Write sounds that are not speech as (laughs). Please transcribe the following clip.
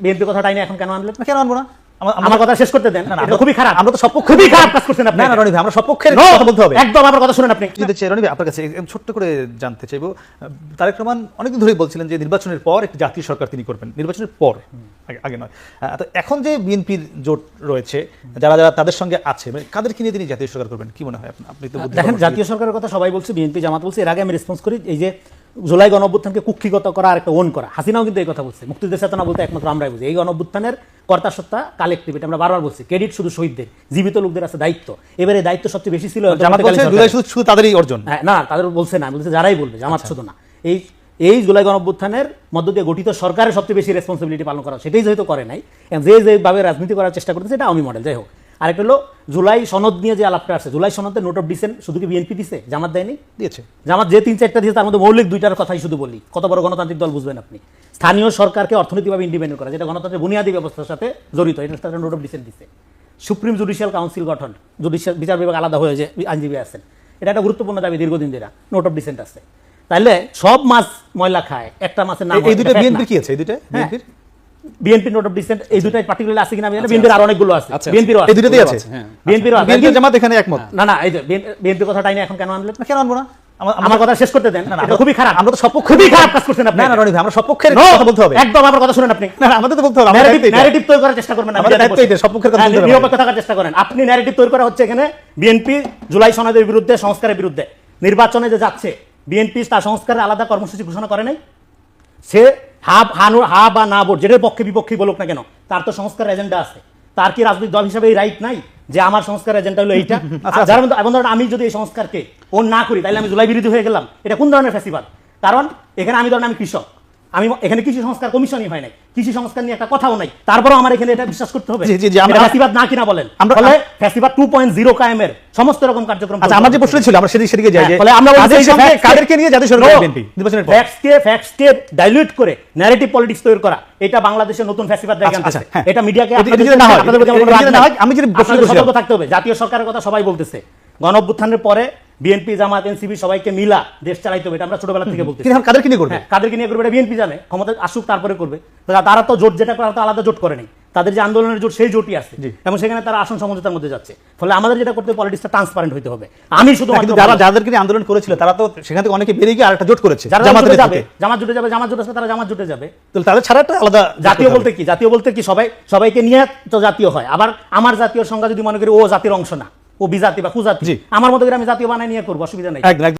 BNP কথাটা আইনে এখন কেন আনলেন? কেন আনব না? আমার কথা শেষ করতে দেন। না, খুবই খারাপ। আমরা তো সপক্ষ খুবই খারাপ কাজ করছেন আপনি। না না রনি ভাই আমরা সপক্ষের No, কথা বলতে হবে। একদম আমার কথা শুনেন আপনি। চাই রনি ভাই আপনার কাছে ছোট্ট করে জানতে চাইব। তারেক রহমান অনেকদিন ধরেই বলছিলেন যে নির্বাচনের পর একটি জাতীয় সরকার তিনি করবেন। নির্বাচনের পর আগে- আগে নয়। তো এখন যে বিএনপির জোট রয়েছে যারা যারা তাদের সঙ্গে আছে মানে কাদেরকে নিয়ে তিনি জাতীয় সরকার করবেন? কি মনে হয়? আপনি তো দেখেন জাতীয় সরকারের কথা সবাই বলছে বিএনপি জামাত বলছে। এর আগে আমি রেসপন্স করি এই যে জুলাই গণ অভ্যুত্থানকে কুক্ষিগত করা আর একটা ওন করা। হাসিনাও কিন্তু এই কথা বলছে। মুক্তিযুদ্ধ চেতনা বলতে একমাত্র আমরাই বুঝি। এই গণ অভ্যুত্থানের কর্তা সত্তা কালেক্টিভ এটা আমরা বারবার বলছি। ক্রেডিট শুধু শহীদদের জীবিত লোকদের আছে দায়িত্ব। এবারে দায়িত্ব সবচেয়ে বেশি ছিল। শুধু তাদেরই অর্জন। হ্যাঁ, না তাদের বলছে না বলছে যারাই বলবে জামাত শুধু না। এই এই জুলাই গণঅভ্যুত্থানের মধ্য দিয়ে গঠিত সরকারের সবচেয়ে বেশি রেসপন্সিবিলিটি পালন করা সেটাই যেহেতু করে নাই যে যেভাবে রাজনীতি করার চেষ্টা করতেছে এটা আমি মডেল যাই হোক। আরেকটা হলো জুলাই সনদ নিয়ে যে আলাপটা আছে জুলাই সনদের নোট অফ ডিসেন্ট শুধু কি বিএনপি দিছে? জামাত দেয়নি? দিয়েছে। জামাত যে তিন চারটা দিয়েছে তার মধ্যে মৌলিক দুইটার কথাই শুধু বলি। কত বড় গণতান্ত্রিক দল বুঝবেন আপনি। স্থানীয় সরকারকে অর্থনৈতিকভাবে ইন্ডিপেন্ডেন্ট করা যেটা গণতন্ত্রের বুনিয়াদী ব্যবস্থার সাথে জড়িত এটা তারা নোট অফ ডিসেন্ট দিছে। সুপ্রিম জুডিশিয়াল কাউন্সিল গঠন জুডিশিয়াল বিচার বিভাগ আলাদা হয়ে যে আইনজীবী আছেন এটা একটা গুরুত্বপূর্ণ দাবি দীর্ঘদিন ধরে নোট অফ ডিসেন্ট আছে। তাইলে সব মাছ ময়লা খায় একটা মাছের নাম এই- দুটো বিএনপির কি আছে? এই দুটো হ্যাঁ। বিএনপির বিএনপি নোট অফ ডিসেন্ট এই দুটাই পার্টিকুলার আছে কিনা আমি জানি বিএনপির আরও অনেকগুলো আছে। আচ্ছা, বিএনপির এই দুটোতেই আছে। বিএনপির বিএনপি জামাত এখানে একমত? না না এই যে বিএনপি এখন কেন আনলেন কেন আনব না? আমার কথা শেষ করতে দেন। এটা খুবই খারাপ। আমরা তো সপক্ষ খুবই খারাপ কাজ করছেন আপনি। না না রনি ভাই আমরা সপক্ষের কথা বলতে হবে। একদম আমার কথা শুনেন আপনি। না আমাদের তো বলতে হবে এটা। ন্যারেটিভ তৈরি করার চেষ্টা করবেন আমাদের দায়িত্ব এটা, সপক্ষের কথা হ্যাঁ, বলতে হবে। নিরপেক্ষ থাকার চেষ্টা করেন। আপনি ন্যারেটিভ তৈরি করা হচ্ছে এখানে বিএনপি জুলাই সনদের বিরুদ্ধে সংস্কারের বিরুদ্ধে। নির্বাচনে যে যাচ্ছে বিএনপি তার সংস্কারের আলাদা কর্মসূচি ঘোষণা করে নাই। সে হা হানু হা বা না ভোট যেটার পক্ষে বিপক্ষে বলুক না কেন তার তো সংস্কার এজেন্ডা আছে। তার কি রাজনৈতিক দল হিসাবে এই রাইট নাই? যে আমার সংস্কার এজেন্ডা হলো এইটা? (laughs) আর যার মধ্যে এমন ধরেন আমি যদি এই সংস্কারকে ও না করি তাহলে আমি জুলাই বিরোধী হয়ে গেলাম। এটা কোন ধরনের ফেসিবাদ কারণ এখানে আমি ধরেন আমি কৃষক। আমি এখানে কৃষি সংস্কার কমিশনই হয় নাই। কৃষি সংস্কার নিয়ে একটা কথাও নাই। তারপরেও আমার এখানে এটা বিশ্বাস করতে হবে। ফ্যাসিবাদ না কিনা বলেন। আমরা- ফলে ফ্যাসিবাদ টু পয়েন্ট জিরো কায়েমের সমস্ত রকম কার্যক্রম আচ্ছা আমার যে প্রশ্ন ছিল আমরা সেদিকে সেদিকে যাই হ্যাঁ, ফলে আমরা কাদেরকে নিয়ে সরকার নির্বাচনের dilute করে narrative politics তৈরি করা এটা বাংলাদেশের নতুন ফ্যাসিবাদ জায়গা আচ্ছা, আনতেছে। আচ্ছা, হ্যাঁ। এটা মিডিয়াকে হয়, আপনাদের আমি যদি প্রশ্ন থাকতে হবে। জাতীয় সরকারের কথা সবাই বলতেছে। গণ অভ্যুত্থানের পরে বিএনপি জামাত এনসিপি সবাইকে মিলা দেশ চালাইতে হবে এটা আমরা ছোটবেলা থেকে এখন কাদেরকে নিয়ে করবে? হ্যাঁ, কাদেরকে নিয়ে করবে এটা বিএনপি জানে ক্ষমতা আসুক তারপরে করবে। তারা- তারা তো জোট যেটা করা তো আলাদা জোট করেনি তাদের যে আন্দোলনের জোট সেই জোটই আছে। এবং সেখানে তারা আসন সমঝোতার মধ্যে যাচ্ছে। ফলে আমাদের যেটা করতে পলিটিক্সটা ট্রান্সপারেন্ট হইতে হবে। আমি শুধু যারা যাদেরকে আন্দোলন করেছিল তারা তো সেখান থেকে অনেকে বেরিয়ে গিয়ে আরেকটা জোট করেছে যারা জামাতে যাবে জামাত জুটে যাবে জামাত জুটে তারা জামাত জুটে যাবে। তো তাদের ছাড়া একটা আলাদা জাতীয় বলতে কি? জাতীয় বলতে কি সবাই সবাইকে নিয়ে তো জাতীয় হয়। আবার আমার জাতীয় সংজ্ঞা যদি মনে করি ও জাতির অংশ না। ও বিজাতি বা কুজাতি। আমার মতো করে আমি জাতীয় বানাই নিয়ে করব অসুবিধা নাই।